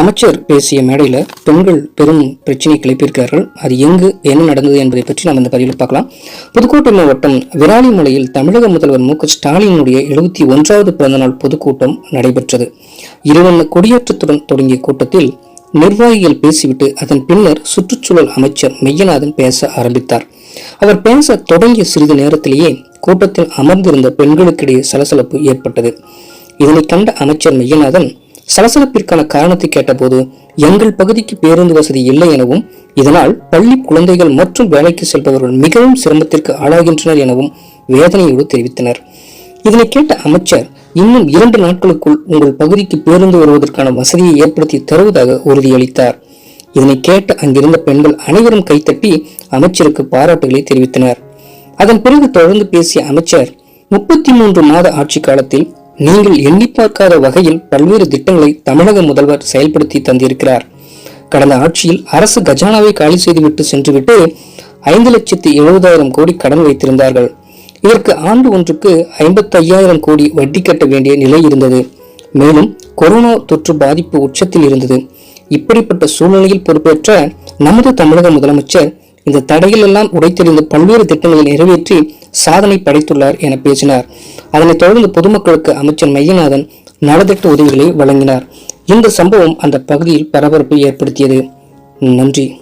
அமைச்சர் பேசிய மேடையில் பெண்கள் பெரும் பிரச்சனை கிளப்பியிருக்கிறார்கள். அது எங்கு என்ன நடந்தது என்பதை பற்றி நாம் இந்த பதிவில் பார்க்கலாம். புதுக்கோட்டை மாவட்டம் விராலிமலையில் தமிழக முதல்வர் மு க ஸ்டாலினுடைய எழுபத்தி ஒன்றாவது பிறந்தநாள் பொதுக்கூட்டம் நடைபெற்றது. இருவண்ண கொடியேற்றத்துடன் தொடங்கிய கூட்டத்தில் நிர்வாகிகள் பேசிவிட்டு அதன் பின்னர் சுற்றுச்சூழல் அமைச்சர் மெய்யநாதன் பேச ஆரம்பித்தார். அவர் பேச தொடங்கிய சிறிது நேரத்திலேயே கூட்டத்தில் அமர்ந்திருந்த பெண்களுக்கிடையே சலசலப்பு ஏற்பட்டது. இதனை கண்ட அமைச்சர் மெய்யநாதன் சலசலப்பிற்கான காரணத்தை கேட்டபோது எங்கள் பகுதிக்கு பேருந்து வசதி இல்லை எனவும் இதனால் பள்ளி குழந்தைகள் மற்றும் வேலைக்கு செல்பவர்கள் மிகவும் சிரமத்திற்கு ஆளாகின்றனர் எனவும் வேதனையோடு தெரிவித்தனர். இதனை கேட்ட அமைச்சர் இன்னும் இரண்டு நாட்களுக்குள் உங்கள் பகுதிக்கு பேருந்து வருவதற்கான வசதியை ஏற்படுத்தி தருவதாக உறுதியளித்தார் இதனை கேட்ட அங்கிருந்த பெண்கள் அனைவரும் கைத்தட்டி அமைச்சருக்கு பாராட்டுகளை தெரிவித்தனர். அதன் பிறகு தொடர்ந்து பேசிய அமைச்சர் முப்பத்தி மூன்று மாத ஆட்சி காலத்தில் நீங்கள் எண்ணி பார்க்காத வகையில் பல்வேறு திட்டங்களை தமிழக முதல்வர் செயல்படுத்தி தந்திருக்கிறார். கடந்த ஆட்சியில் அரசு கஜானாவை காலி செய்துவிட்டு சென்றுவிட்டு ஐந்து லட்சத்தி எழுபதாயிரம் கோடி கடன் வைத்திருந்தார்கள். இதற்கு ஆண்டு ஒன்றுக்கு ஐம்பத்தி ஐயாயிரம் கோடி வட்டி கட்ட வேண்டிய நிலை இருந்தது. மேலும் கொரோனா தொற்று பாதிப்பு உச்சத்தில் இருந்தது. இப்படிப்பட்ட சூழ்நிலையில் பொறுப்பேற்ற நமது தமிழக முதலமைச்சர் இந்த தடையிலெல்லாம் உடைத்தெறிந்த உடைத்தெறிந்து பல்வேறு திட்டங்களை நிறைவேற்றி சாதனை படைத்துள்ளார் என பேசினார். அதனைத் தொடர்ந்து பொதுமக்களுக்கு அமைச்சர் மையநாதன் நலத்திட்ட உதவிகளை வழங்கினார். இந்த சம்பவம் அந்த பகுதியில் பரபரப்பை ஏற்படுத்தியது. நன்றி.